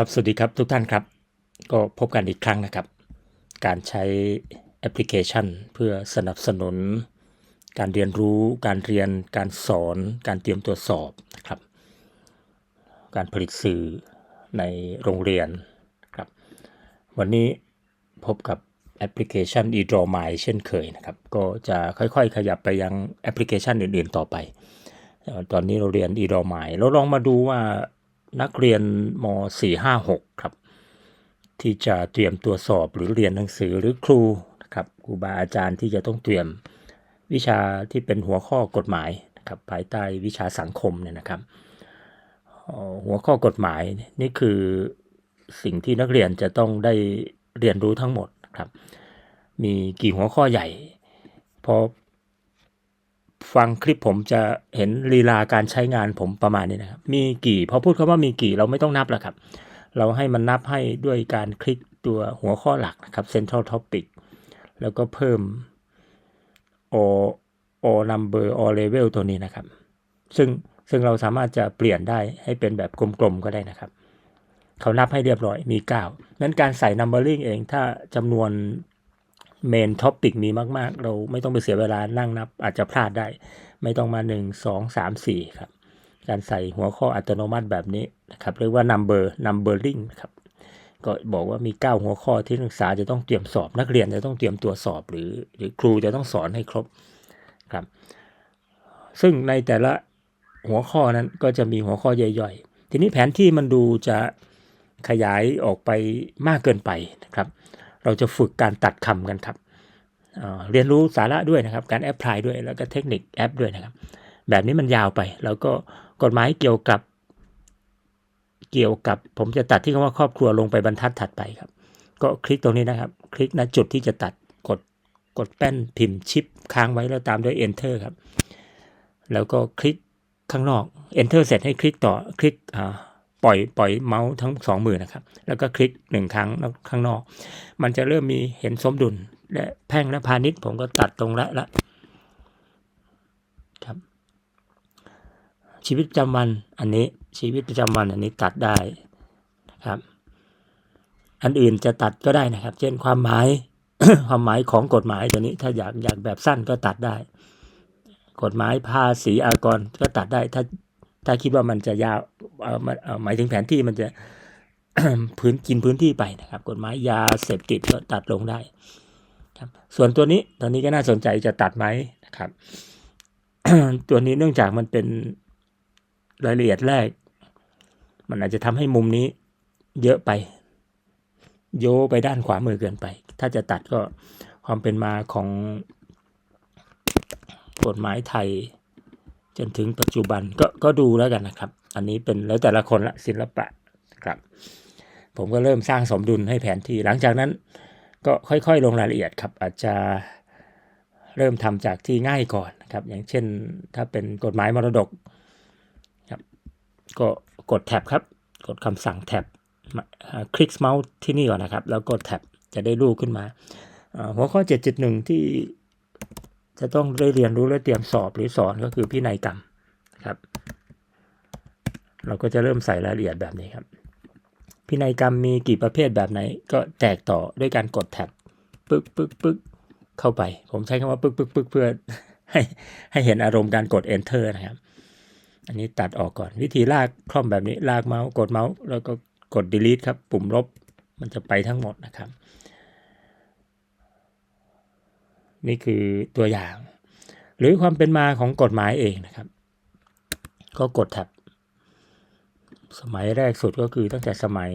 ครับสวัสดีครับทุกท่านครับ ก็พบกันอีกครั้งนะครับ การใช้แอปพลิเคชัน เพื่อสนับสนุน การเรียนรู้การเรียนการสอน การเตรียมตัวสอบนะครับ การผลิตสื่อในโรงเรียนครับ วันนี้พบกับแอปพลิเคชัน eDraw My เช่นเคยนะครับ ก็จะค่อยๆ ขยับไปยังแอปพลิเคชันอื่นๆต่อไป ตอนนี้เราเรียน eDraw My เราลองมาดูว่า นักเรียนม 4 5 6 ครับ ที่จะเตรียมตัวสอบหรือเรียนหนังสือหรือครูนะครับครูบาอาจารย์ที่จะต้องเตรียมวิชาที่เป็นหัวข้อกฎหมายนะครับภายใต้วิชาสังคมเนี่ยนะครับหัวข้อกฎหมายนี่คือสิ่งที่นักเรียนจะต้องได้เรียนรู้ทั้งหมดครับ มีกี่หัวข้อใหญ่พอ ฟังคลิปผมจะเห็นลีลาการใช้งานผมประมาณนี้นะครับ มีกี่พอพูดคำว่ามีกี่เราไม่ต้องนับแล้วครับ เราให้มันนับให้ด้วยการคลิกตัวหัวข้อหลักนะครับ central topic แล้วก็เพิ่ม all all number all level ตัวนี้นะครับ ซึ่งซึ่งเราสามารถจะเปลี่ยนได้ให้เป็นแบบกลมๆก็ได้นะครับ เขานับให้เรียบร้อยมี 9 นั้นการใส่ numbering เองถ้าจำนวน main topic มีมากๆ เราไม่ต้องไปเสียเวลานั่งนับ อาจจะพลาดได้ ไม่ต้องมา 1 2 3 4 ครับ การใส่หัวข้ออัตโนมัติแบบนี้นะครับเรียกว่า number numbering ครับก็บอกว่ามี 9 หัวข้อที่นักศึกษาจะต้องเตรียมสอบนักเรียนจะต้องเตรียมตัวสอบหรือ หรือครูจะต้องสอนให้ครบครับ ซึ่งในแต่ละหัวข้อนั้นก็จะมีหัวข้อย่อยๆ ทีนี้แผนที่มันดูจะขยายออกไปมากเกินไปนะครับ เราจะฝึกการตัดคำกันครับเเรียนรู้สาระด้วยนะครับ การแอพพลายด้วยแล้วก็เทคนิคแอปด้วยนะครับ แบบนี้มันยาวไป แล้วก็กฎหมายเกี่ยวกับ เกี่ยวกับ ผมจะตัดที่คำว่าครอบครัวลงไปบรรทัดถัดไปครับ ก็คลิกตรงนี้นะครับ คลิกณจุดที่จะตัดกดกดแป้นพิมพ์ชิปค้างไว้แล้วตามด้วย enter ครับ แล้วก็คลิกข้างนอก enter เสร็จให้คลิกต่อคลิกอ่า ปล่อยปล่อยเมาส์ทั้งสองมือนะครับ แล้วก็คลิกหนึ่งครั้งแล้วข้างนอก มันจะเริ่มมีเห็นสมดุล และแพ่งและพาณิชย์ผมก็ตัดตรงละละครับ ชีวิตประจำวันอันนี้ชีวิตประจำวันอันนี้ตัดได้นะครับ อันอื่นจะตัดก็ได้นะครับ เช่นความหมายความหมายของกฎหมายตัวนี้ ถ้าอยากอยากแบบสั้นก็ตัดได้ กฎหมายภาษีอากรก็ตัดได้ถ้า ถ้าคิดว่ามันจะยาวหมายถึงแผนที่มันจะพื้นกินพื้นที่ไปนะครับ กฎหมายยาเสพติดก็ตัดลงได้ครับส่วนตัวนี้ตอนนี้ก็น่าสนใจจะตัดไหมนะครับ ตัวนี้เนื่องจากมันเป็นรายละเอียดแรก มันอาจจะทำให้มุมนี้เยอะไป โยไปด้านขวามือเกินไป ถ้าจะตัดก็ความเป็นมาของกฎหมายไทย จนถึงปัจจุบันก็ก็ดูแล้วกันนะครับ อันนี้เป็นแล้วแต่ละคนละศิลปะครับ ผมก็เริ่มสร้างสมดุลให้แผนที่ หลังจากนั้นก็ค่อยๆ ลงรายละเอียดครับ อาจจะเริ่มทำจากที่ง่ายก่อนนะครับ อย่างเช่นถ้าเป็นกฎหมายมรดกครับก็กดแท็บครับ กดคำสั่งแท็บคลิกเมาส์ที่นี่ก่อนนะครับ แล้วกดแท็บจะได้รูปขึ้นมาหัวข้อ 7.1 ที่ จะต้องได้เรียนรู้และเตรียมสอบหรือสอนก็คือพินัยกรรมครับ เราก็จะเริ่มใส่รายละเอียดแบบนี้ครับ พินัยกรรมมีกี่ประเภทแบบไหน ก็แตกต่อด้วยการกดแท็บปึ๊กปึ๊กปึ๊กเข้าไป ผมใช้คำว่าปึ๊กปึ๊กปึ๊กเพื่อให้ให้เห็นอารมณ์การกด enter นะครับ อันนี้ตัดออกก่อนวิธีลากคล่อมแบบนี้ลากเมาส์กดเมาส์แล้วก็กด delete ครับ ปุ่มลบมันจะไปทั้งหมดนะครับ นี่คือตัวอย่าง หรือความเป็นมาของกฎหมายเองนะครับ ก็กดแท็บสมัยแรกสุดก็คือตั้งแต่สมัย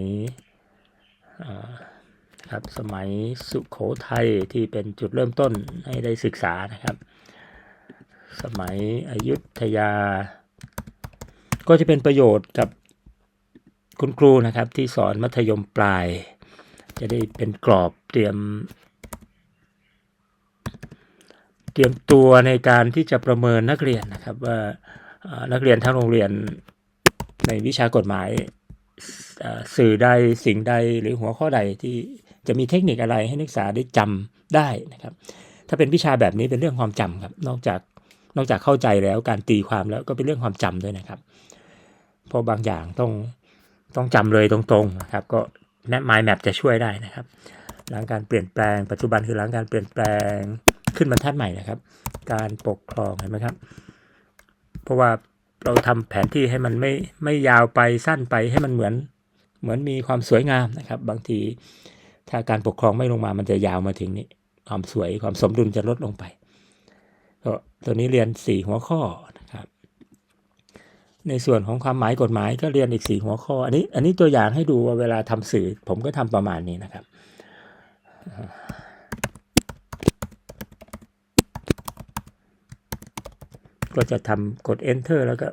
ครับสมัยสุขโขทัยที่เป็นจุดเริ่มต้นให้ได้ศึกษานะครับ สมัยอยุธยา ก็จะเป็นประโยชน์กับคุณครูนะครับที่สอนมัธยมปลาย จะได้เป็นกรอบเตรียม เตรียมตัวในการที่จะประเมินนักเรียนนะครับว่านักเรียนทั้งโรงเรียนในวิชากฎหมายสื่อใดสิ่งใดหรือหัวข้อใดที่จะมีเทคนิคอะไรให้นักศึกษาได้จำได้นะครับ ถ้าเป็นวิชาแบบนี้เป็นเรื่องความจำครับ นอกจากนอกจากเข้าใจแล้วการตีความแล้วก็เป็นเรื่องความจำด้วยนะครับ เพราะบางอย่างต้องต้องจำเลยตรงๆนะครับ ก็แน mind map จะช่วยได้นะครับ หลังการเปลี่ยนแปลง ปัจจุบันคือหลังการเปลี่ยนแปลง ขึ้นบรรทัดใหม่นะครับ การปกครองเห็นไหมครับ เพราะว่าเราทำแผนที่ให้มันไม่ไม่ยาวไปสั้นไปให้มันเหมือนเหมือนมีความสวยงามนะครับ บางทีถ้าการปกครองไม่ลงมามันจะยาวมาถึงนี้ความสวยความสมดุลจะลดลงไปก็ตัวนี้เรียน 4 หัวข้อนะครับ ในส่วนของความหมายกฎหมายก็เรียนอีก 4 หัวข้อ อันนี้ อันนี้ตัวอย่างให้ดูว่าเวลาทำสื่อ ผมก็ทำประมาณนี้นะครับ ก็จะทำกด enter แล้วก็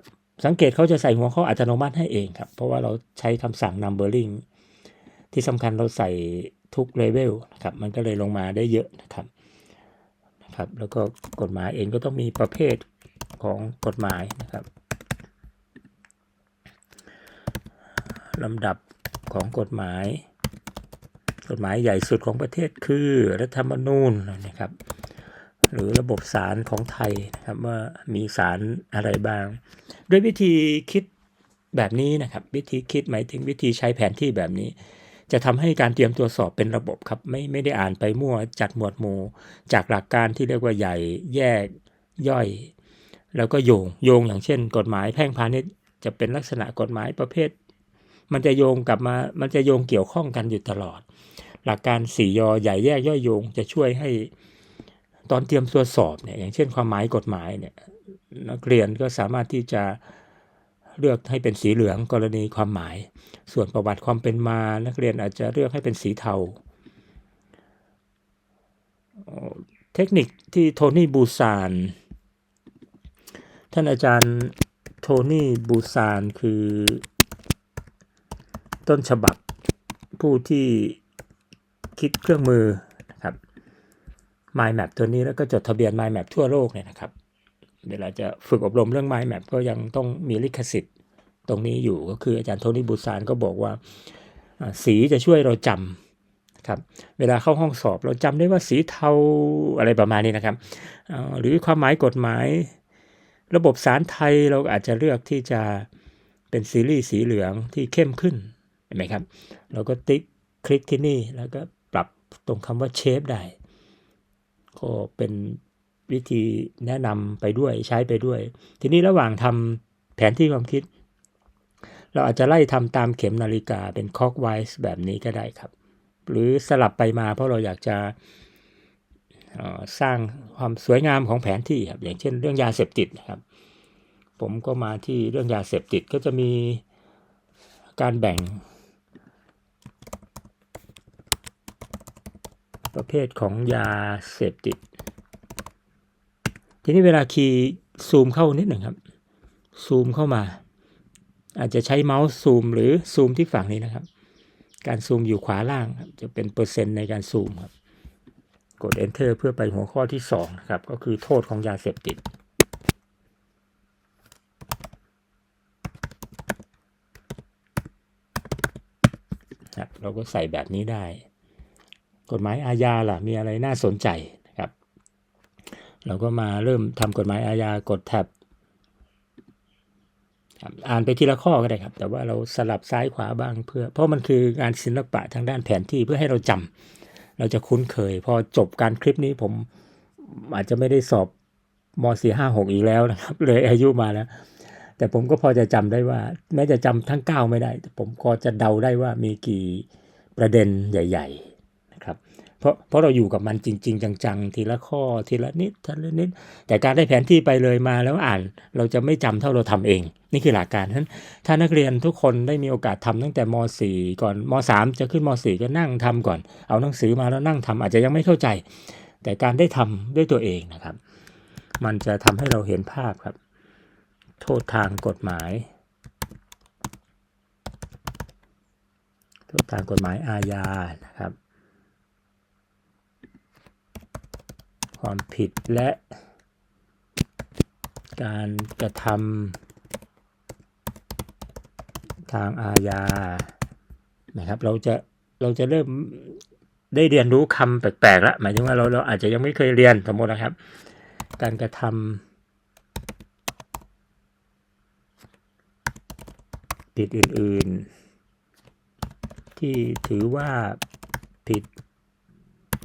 สังเกตเขาจะใส่หัวข้ออัตโนมัติให้เองครับ เพราะว่าเราใช้คำสั่ง numbering ที่สำคัญเราใส่ทุกเลเวลนะครับ มันก็เลยลงมาได้เยอะนะครับนะครับ แล้วก็กฎหมายเองก็ต้องมีประเภทของกฎหมายนะครับลำดับของกฎหมาย กฎหมายใหญ่สุดของประเทศคือรัฐธรรมนูญนะครับ หรือระบบศาลของไทยนะครับว่ามีศาลอะไรบ้าง ด้วยวิธีคิดแบบนี้นะครับ วิธีคิดหมายถึงวิธีใช้แผนที่แบบนี้ จะทำให้การเตรียมตัวสอบเป็นระบบครับไม่ไม่ได้อ่านไปมั่วจัดหมวดหมู่ จากหลักการที่เรียกว่าใหญ่แยกย่อย แล้วก็โยงโยงอย่างเช่น กฎหมายแพ่งพาณิชย์จะเป็นลักษณะกฎหมายประเภท มันจะโยงกลับมามันจะโยงเกี่ยวข้องกันอยู่ตลอด หลักการสี่ยอใหญ่แยกย่อยโยงจะช่วยให้ ตอนเตรียมตัวสอบเนี่ยอย่างเช่นความหมายกฎหมายเนี่ยนักเรียนก็สามารถที่จะเลือกให้เป็นสีเหลืองกรณีความหมาย ส่วนประวัติความเป็นมา นักเรียนอาจจะเลือกให้เป็นสีเทา เทคนิคที่โทนี่บูซานท่านอาจารย์โทนี่บูซานคือต้นฉบับผู้ที่คิดเครื่องมือ Mind Map ตัวนี้แล้วก็จดทะเบียน Mind Map ทั่วโลกเนี่ยนะครับเวลาจะฝึกอบรมเรื่อง Mind Map ก็ยังต้องมีลิขสิทธิ์ตรงนี้อยู่ก็คืออาจารย์โทนี่บูซานก็บอกว่าสีจะช่วยเราจำครับเวลาเข้าห้องสอบเราจำได้ว่าสีเทาอะไรประมาณนี้นะครับหรือความหมายกฎหมาย ระบบสารไทยเราอาจจะเลือกที่จะเป็นซีรีส์สีเหลืองที่เข้มขึ้นเห็นไหมครับ เราก็ติ๊กคลิกที่นี่แล้วก็ปรับตรงคำว่าเชฟได้ ก็เป็นวิธีแนะนำไปด้วยใช้ไปด้วย ทีนี้ระหว่างทำแผนที่ความคิด เราอาจจะไล่ทำตามเข็มนาฬิกาเป็นคอกไวส์แบบนี้ก็ได้ครับ หรือสลับไปมาเพราะเราอยากจะสร้างความสวยงามของแผนที่ครับอย่างเช่นเรื่องยาเสพติดนะครับ ผมก็มาที่เรื่องยาเสพติดก็จะมีการแบ่ง ประเภทของยาเสพติด ทีนี้เวลาคีย์ซูมเข้านิดหนึ่งครับ ซูมเข้ามา อาจจะใช้เมาส์ซูมหรือซูมที่ฝั่งนี้นะครับ การซูมอยู่ขวาล่างจะเป็นเปอร์เซ็นต์ในการซูมครับ กด enter เพื่อไปหัวข้อที่2นะครับก็คือโทษของยาเสพติดเราก็ใส่แบบนี้ได้ กฎหมายอาญาล่ะมีอะไรน่าสนใจนะครับ เราก็มาเริ่มทำกฎหมายอาญากดแท็บอ่านไปทีละข้อก็ได้ครับ แต่ว่าเราสลับซ้ายขวาบ้างเพื่อ เพราะมันคืองานศิลปะทางด้านแผนที่เพื่อให้เราจำเราจะคุ้นเคย พอจบการคลิปนี้ผมอาจจะไม่ได้สอบม .456 อีกแล้วนะครับ เลยอายุมาแล้ว แต่ผมก็พอจะจำได้ว่า แม้จะจำทั้ง 9 ไม่ได้ แต่ผมก็จะเดาได้ว่ามีกี่ประเด็นใหญ่ ๆ ครับเพราะเพราะเราอยู่กับมันจริง ๆ จังๆ ทีละข้อทีละนิดทีละนิด แต่การได้แผนที่ไปเลยมาแล้วอ่าน เราจะไม่จำเท่าเราทำเอง นี่คือหลักการนั้นถ้านักเรียนทุกคนได้มีโอกาสทำตั้งแต่ม .4 ก่อนม .3 จะขึ้นม .4 ก็นั่งทำก่อน เอาหนังสือมาแล้วนั่งทำอาจจะยังไม่เข้าใจ แต่การได้ทำด้วยตัวเองนะครับ มันจะทำให้เราเห็นภาพครับ โทษทางกฎหมายโทษทางกฎหมายอาญานะครับ ความผิดและ การกระทำทางอาญานะครับ เราจะเราจะเริ่มได้เรียนรู้คำแปลกๆแล้วหมายถึงว่าเราเราอาจจะยังไม่เคยเรียนสมมตินะครับ การกระทำผิดอื่น ๆ ที่ถือว่าผิด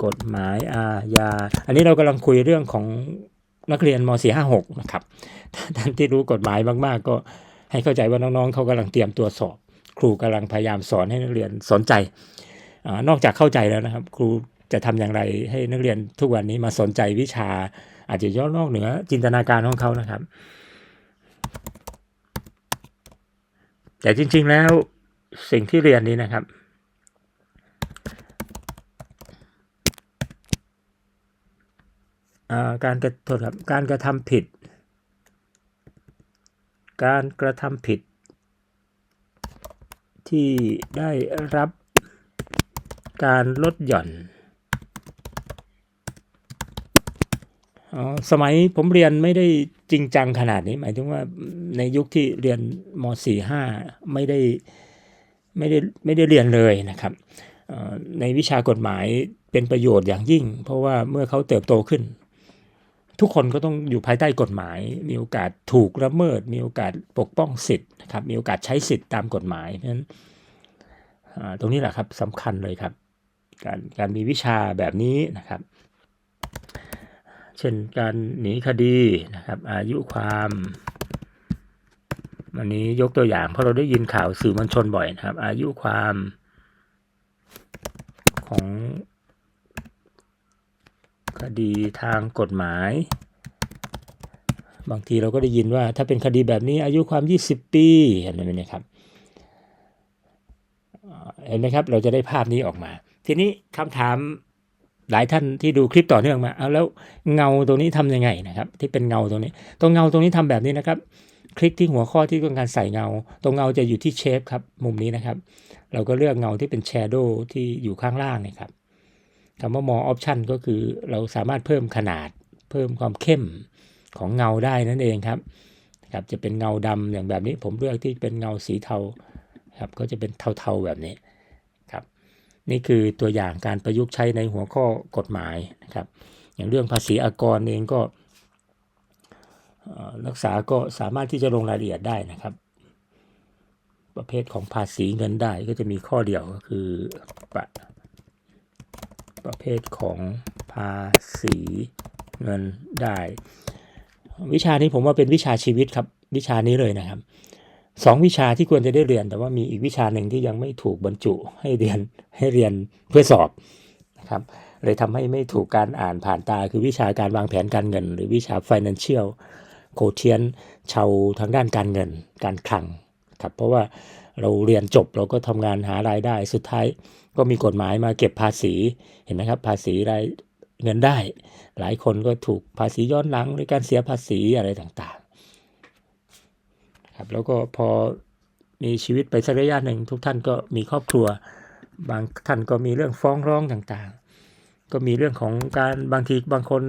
กฎหมายอาญา อันนี้เรากำลังคุยเรื่องของนักเรียนม .456 นะครับ ท่านที่รู้กฎหมายมากๆ ก็ให้เข้าใจว่าน้องๆเขากำลังเตรียมตัวสอบ ครูกำลังพยายามสอนให้นักเรียนสนใจอนอกจากเข้าใจแล้วนะครับ ครูจะทำอย่างไรให้นักเรียนทุกวันนี้มาสนใจวิชา อาจจะย่อนอกเหนือจินตนาการของเขานะครับ แต่จริงๆแล้วสิ่งที่เรียนนี้นะครับ อ่า การกระโทษครับการกระทำผิด การกระทำผิด ที่ได้รับการลดหย่อน สมัยผมเรียนไม่ได้จริงจังขนาดนี้ หมายถึงว่าในยุคที่เรียนม .45 ไม่ได้ไม่ได้ไม่ได้เรียนเลยนะครับในวิชากฎหมายเป็นประโยชน์อย่างยิ่ง เพราะว่าเมื่อเขาเติบโตขึ้น ทุกคนก็ต้องอยู่ภายใต้กฎหมาย มีโอกาสถูกละเมิด มีโอกาสปกป้องสิทธิ์นะครับ มีโอกาสใช้สิทธิ์ตามกฎหมายนั้นตรงนี้แหละครับสำคัญเลยครับ การการมีวิชาแบบนี้นะครับ เช่นการหนีคดีนะครับ อายุความวันนี้ยกตัวอย่างเพราะเราได้ยินข่าวสื่อมวลชนบ่อยนะครับ อายุความของ คดีทางกฎหมาย บางทีเราก็ได้ยินว่า ถ้าเป็นคดีแบบนี้อายุความ 20 ปีเห็นไหมเนี่ยครับเห็นไหมครับ เราจะได้ภาพนี้ออกมา ทีนี้คำถามหลายท่านที่ดูคลิปต่อเนื่องมาเอาแล้วเงาตรงนี้ทำยังไงนะครับ ที่เป็นเงาตรงนี้ตรงเงาตรงนี้ทำแบบนี้นะครับ คลิกที่หัวข้อที่ต้องการใส่เงา ตรงเงาจะอยู่ที่เชฟครับ มุมนี้นะครับ เราก็เลือกเงาที่เป็นแชโดว์ที่อยู่ข้างล่างนะครับ คำว่า more option ก็คือเราสามารถเพิ่มขนาด เพิ่มความเข้มของเงาได้นั่นเองครับครับจะเป็นเงาดำอย่างแบบนี้ ผมเลือกที่เป็นเงาสีเทาครับก็จะเป็นเทาๆแบบนี้ครับ นี่คือตัวอย่างการประยุกต์ใช้ในหัวข้อกฎหมายนะครับ อย่างเรื่องภาษีอากรเองก็เอ่อนักษาก็สามารถที่จะลงรายละเอียดได้นะครับ ประเภทของภาษีเงินได้ก็จะมีข้อเดียวก็คือประ ประเภทของภาษีเงินได้ วิชานี้ผมว่าเป็นวิชาชีวิตครับวิชานี้เลยนะครับสองวิชาที่ควรจะได้เรียน แต่ว่ามีอีกวิชาหนึ่งที่ยังไม่ถูกบรรจุให้เรียนให้เรียนเพื่อสอบนะครับเลยทำให้ไม่ถูกการอ่านผ่านตา คือวิชาการวางแผนการเงิน หรือวิชา financial โคเทียนชาวทางด้านการเงินการคลังครับเพราะว่า เราเรียนจบเราก็ทำงานหารายได้สุดท้าย ก็มีกฎหมายมาเก็บภาษีเห็นไหมครับ ภาษีรายเงินได้ หลายคนก็ถูกภาษีย้อนหลังหรือการเสียภาษีอะไรต่างๆครับแล้วก็พอมีชีวิตไปสักระยะหนึ่งทุกท่านก็มีครอบครัว บางท่านก็มีเรื่องฟ้องร้องต่างๆ ก็มีเรื่องของการบางทีบางคน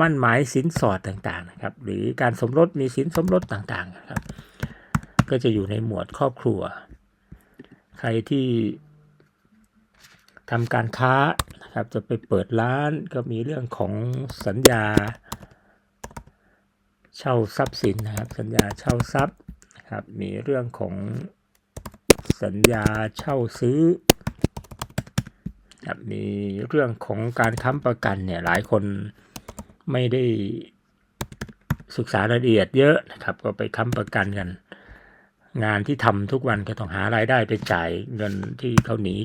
มั่นหมายสินสอดต่างๆนะครับหรือการสมรสมีสินสมรสต่างๆนะครับ ก็จะอยู่ในหมวดครอบครัว ใครที่ทำการค้านะครับจะไปเปิดร้านก็มีเรื่องของสัญญา เช่าทรัพย์สินนะครับ สัญญาเช่าทรัพย์นะครับมีเรื่องของสัญญาเช่าซื้อครับมีเรื่องของการค้ำประกันเนี่ยหลายคนไม่ได้ศึกษารายละเอียดเยอะนะครับ ก็ไปค้ำประกันกัน งานที่ทำทุกวันก็ต้องหารายได้ไปจ่ายเงินที่เขาหนี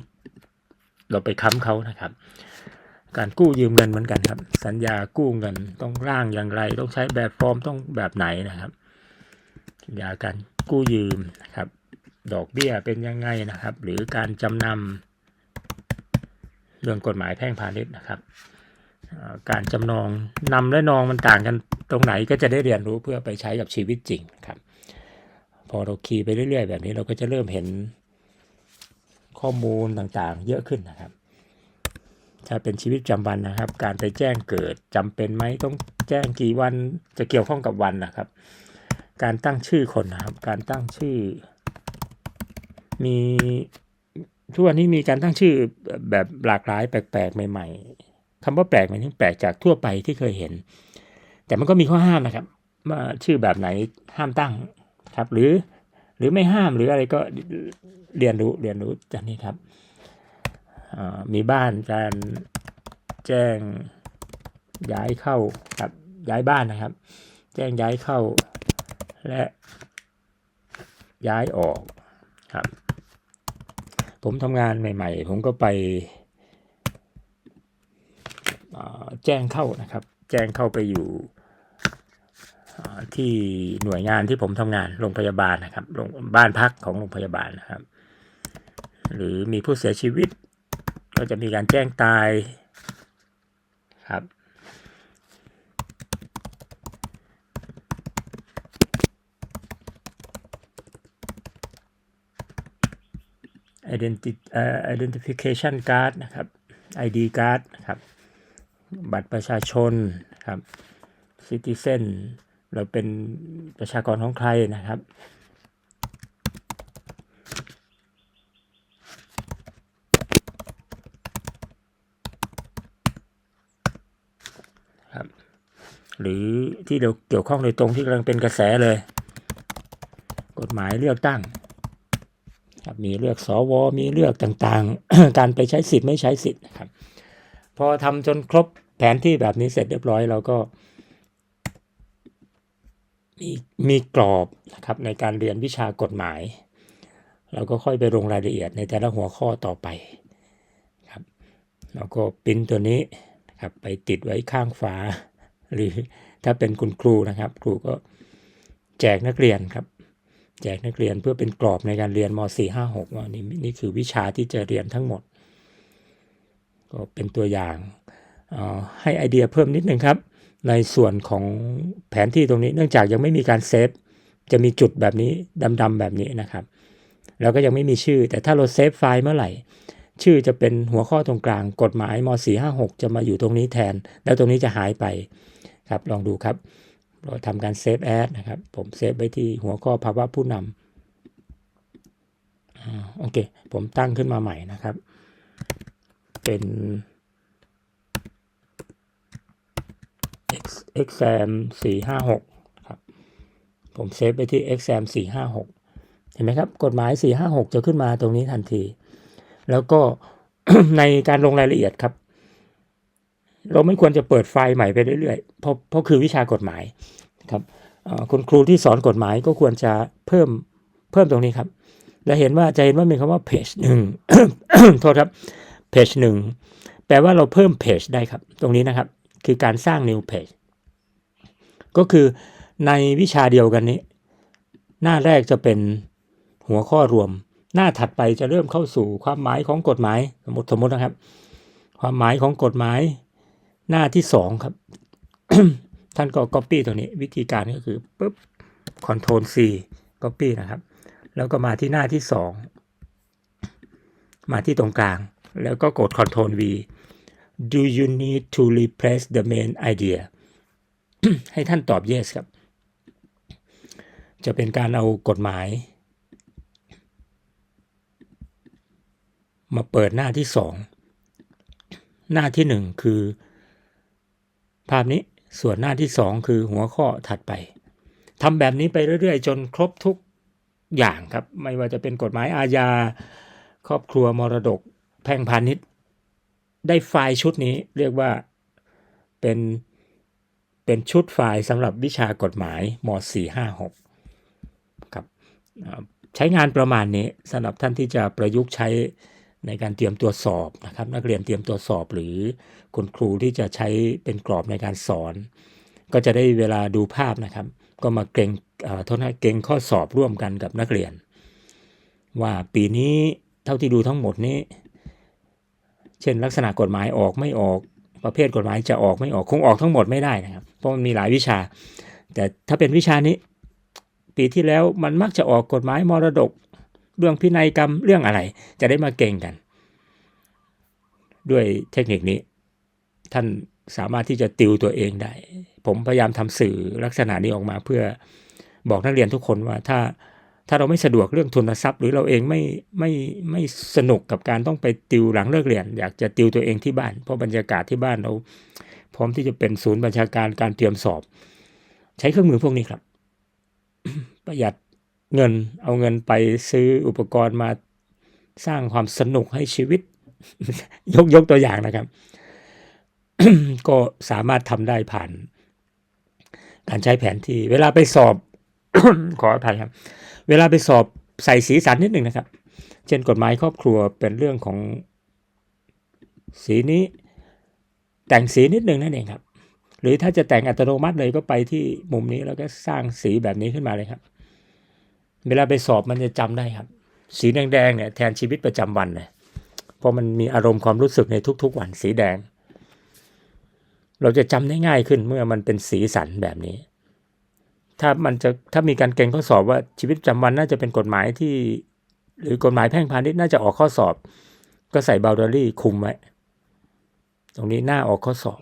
เราไปค้ำเขานะครับ การกู้ยืมเงินเหมือนกันครับ สัญญากู้เงินต้องร่างอย่างไรต้องใช้แบบฟอร์มต้องแบบไหนนะครับสัญญาการกู้ยืมนะครับ ดอกเบี้ยเป็นยังไงนะครับ หรือการจำนำเรื่องกฎหมายแพ่งพาณิชย์นะครับการจำนองนำและนองมันต่างกันตรงไหนก็จะได้เรียนรู้เพื่อไปใช้กับชีวิตจริงครับ พอเราคีย์ไปเรื่อย ๆ แบบนี้เราก็จะเริ่มเห็นข้อมูลต่างๆ เยอะขึ้นนะครับ ถ้าเป็นชีวิตประจำวันนะครับ การไปแจ้งเกิดจำเป็นไหมต้องแจ้งกี่วันจะเกี่ยวข้องกับวันนะครับ การตั้งชื่อคนนะครับ การตั้งชื่อ มีทุกวันนี้มีการตั้งชื่อแบบหลากหลายแปลกๆ ใหม่ ๆคำว่าแปลกหมายถึงแปลกจากทั่วไปที่เคยเห็น แต่มันก็มีข้อห้ามนะครับ ว่าชื่อแบบไหนห้ามตั้ง ครับ หรือหรือไม่ห้ามหรืออะไรก็เรียนรู้เรียนรู้จากนี้ครับมีบ้านการแจ้งย้ายเข้าครับย้ายบ้านนะครับ แจ้งย้ายเข้าและย้ายออกครับ ผมทำงานใหม่ ๆ ผมก็ไปแจ้งเข้านะครับ แจ้งเข้าไปอยู่ ที่หน่วยงานที่ผมทำงานโรงพยาบาลนะครับโรงบ้านพักของโรงพยาบาลนะครับ หรือมีผู้เสียชีวิต ก็จะมีการแจ้งตายครับ Identi เอ่อ identification card นะครับ ID card นะครับ บัตรประชาชนครับ citizen เราเป็นประชากรของใครนะครับ ครับ หรือที่เราเกี่ยวข้องโดยตรงที่กำลังเป็นกระแสเลย กฎหมายเลือกตั้งครับมีเลือกสวมีเลือกต่างๆ การไปใช้สิทธิ์ไม่ใช้สิทธิ์นะครับ พอทำจนครบแผนที่แบบนี้เสร็จเรียบร้อยเราก็ มีมีกรอบนะครับในการเรียนวิชากฎหมาย เราก็ค่อยไปลงรายละเอียดในแต่ละหัวข้อต่อไปครับแล้วก็ปิ้นตัวนี้นะครับไปติดไว้ข้างฝาหรือถ้าเป็นคุณครูนะครับ ครูก็แจกนักเรียนครับ แจกนักเรียนเพื่อเป็นกรอบในการเรียนม .4 5 6 ว่านี่นี่คือวิชาที่จะเรียนทั้งหมด ก็เป็นตัวอย่างออให้ไอเดียเพิ่มนิดนึงครับ ในส่วนของแผนที่ตรงนี้ เนื่องจากยังไม่มีการเซฟจะมีจุดแบบนี้ดำๆแบบนี้นะครับ แล้วก็ยังไม่มีชื่อ แต่ถ้าเราเซฟไฟล์เมื่อไหร่ ชื่อจะเป็นหัวข้อตรงกลาง กฎหมายม .4 5 6 จะมาอยู่ตรงนี้แทน แล้วตรงนี้จะหายไปครับลองดูครับ เราทำการเซฟแอดนะครับ ผมเซฟไว้ที่หัวข้อภาวะผู้นำอ่าโอเค ผมตั้งขึ้นมาใหม่นะครับ เป็น X exam 456ครับ ผมเซฟไปที่ exam 456เห็นไหมครับ กฎหมาย456จะขึ้นมาตรงนี้ทันที แล้วก็ในการลงรายละเอียดครับ เราไม่ควรจะเปิดไฟล์ใหม่ไปเรื่อยๆ เพราะเพราะคือวิชากฎหมายครับคุณครูที่สอนกฎหมายก็ควรจะเพิ่มเพิ่มตรงนี้ครับและเห็นว่าจะเห็นว่ามีคำว่าเพจหนึ่งโทษครับเพจหนึ่งแปลว่าเราเพิ่มเพจได้ครับ ตรงนี้นะครับ คือการสร้าง new page ก็คือในวิชาเดียวกันนี้ หน้าแรกจะเป็นหัวข้อรวม หน้าถัดไปจะเริ่มเข้าสู่ความหมายของกฎหมาย สมมติสมมตินะครับ ความหมายของกฎหมาย หน้าที่สองครับ ท่านก็ copy ตัวนี้ วิธีการก็คือปุ๊บ Ctrl C copy นะครับ แล้วก็มาที่หน้าที่สองมาที่ตรงกลาง แล้วก็กด Ctrl V Do you need to replace the main idea ให้ท่านตอบ yes ครับ จะเป็นการเอากฎหมาย มาเปิดหน้าที่สอง หน้าที่หนึ่งคือ ภาพนี้ ส่วนหน้าที่สองคือหัวข้อถัดไป ทำแบบนี้ไปเรื่อยๆ จนครบทุกอย่างครับ ไม่ว่าจะเป็นกฎหมายอาญา ครอบครัวมรดก แพ่งพาณิชย์ ได้ไฟล์ชุดนี้เรียกว่าเป็นเป็นชุดไฟล์สำหรับวิชากฎหมายม .456 ครับใช้งานประมาณนี้สำหรับท่านที่จะประยุกต์ใช้ในการเตรียมตัวสอบนะครับ นักเรียนเตรียมตัวสอบหรือคุณครูที่จะใช้เป็นกรอบในการสอน ก็จะได้เวลาดูภาพนะครับ ก็มาเก่งเอ่อโทษนะเก่งข้อสอบร่วมกันกับนักเรียน ว่าปีนี้เท่าที่ดูทั้งหมดนี้ เช่น ลักษณะกฎหมายออกไม่ออกประเภทกฎหมายจะออกไม่ออกคงออกทั้งหมดไม่ได้นะครับ เพราะมันมีหลายวิชา แต่ถ้าเป็นวิชานี้ ปีที่แล้วมันมักจะออกกฎหมายมรดก เรื่องพินัยกรรมเรื่องอะไร จะได้มาเก่งกัน ด้วยเทคนิคนี้ ท่านสามารถที่จะติวตัวเองได้ ผมพยายามทำสื่อลักษณะนี้ออกมาเพื่อบอกนักเรียนทุกคนว่าถ้า ถ้าเราไม่สะดวกเรื่องทุนทรัพย์ หรือเราเองไม่ไม่ไม่สนุกกับการต้องไปติวหลังเลิกเรียน อยากจะติวตัวเองที่บ้าน เพราะบรรยากาศที่บ้านเรา พร้อมที่จะเป็นศูนย์บัญชาการการเตรียมสอบ ใช้เครื่องมือพวกนี้ครับ ประหยัดเงินเอาเงินไปซื้ออุปกรณ์มาสร้างความสนุกให้ชีวิต ยกยกตัวอย่างนะครับ ก็สามารถทำได้ผ่าน การใช้แผนที่ เวลาไปสอบ ขออภัยครับ เวลาไปสอบใส่สีสันนิดหนึ่งนะครับ เช่นกฎหมายครอบครัวเป็นเรื่องของสีนี้แต่งสีนิดหนึ่งนั่นเองครับ หรือถ้าจะแต่งอัตโนมัติเลยก็ไปที่มุมนี้แล้วก็สร้างสีแบบนี้ขึ้นมาเลยครับ เวลาไปสอบมันจะจำได้ครับ สีแดงๆเนี่ยแทนชีวิตประจำวันเลยเพราะมันมีอารมณ์ความรู้สึกในทุก ๆ วันสีแดง เราจะจำได้ง่ายขึ้นเมื่อมันเป็นสีสันแบบนี้ ถ้ามันจะถ้ามีการเก่งข้อสอบว่าชีวิตประจำวันน่าจะเป็นกฎหมายที่ หรือกฎหมายแพ่งพาณิชย์น่าจะออกข้อสอบ ก็ใส่บ o วด a รี่คุมไว้ ตรงนี้หน้าออกข้อสอบ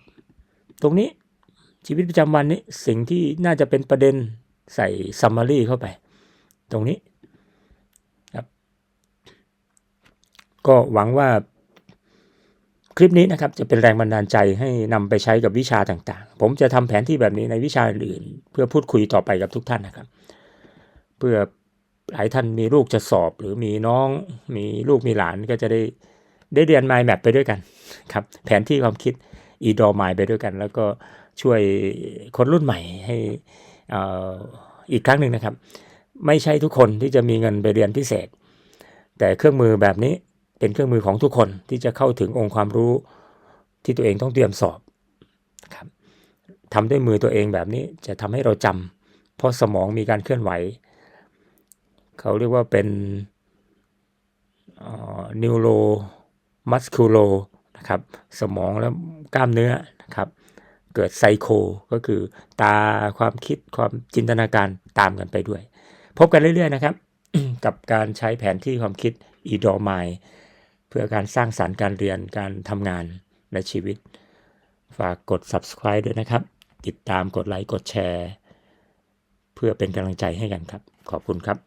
ตรงนี้ชีวิตประจำวันนี้สิ่งที่น่าจะเป็นประเด็นใส่ซัมมารีเข้าไป ตรงนี้ครับ ก็หวังว่า คลิปนี้นะครับจะเป็นแรงบันดาลใจให้นำไปใช้กับวิชาต่างๆ ผมจะทำแผนที่แบบนี้ในวิชาอื่น เพื่อพูดคุยต่อไปกับทุกท่านนะครับ เพื่อหลายท่านมีลูกจะสอบ หรือมีน้องมีลูกมีหลานก็จะได้ได้เรียน mind map ไปด้วยกันครับแผนที่ความคิด e d o mind ไปด้วยกัน แล้วก็ช่วยคนรุ่นใหม่ให้อ,อ,อีกครั้งหนึ่งนะครับ ไม่ใช่ทุกคนที่จะมีเงินไปเรียนพิเศษ แต่เครื่องมือแบบนี้ เป็นเครื่องมือของทุกคนที่จะเข้าถึงองค์ความรู้ที่ตัวเองต้องเตรียมสอบครับทำด้วยมือตัวเองแบบนี้จะทำให้เราจำเพราะสมองมีการเคลื่อนไหว เขาเรียกว่าเป็นนิวโรมัสคูโลนะครับสมองและกล้ามเนื้อนะครับเกิดไซโคก็คือตาความคิดความจินตนาการตามกันไปด้วย พบกันเรื่อยๆนะครับ กับการใช้แผนที่ความคิดอีดอมาย เพื่อการสร้างสารรค์การเรียนการทำงานในชีวิต ฝากกด subscribe ด้วยนะครับ ติดตามกดไลค์กดแชร์ เพื่อเป็นกำลังใจให้กันครับ ขอบคุณครับ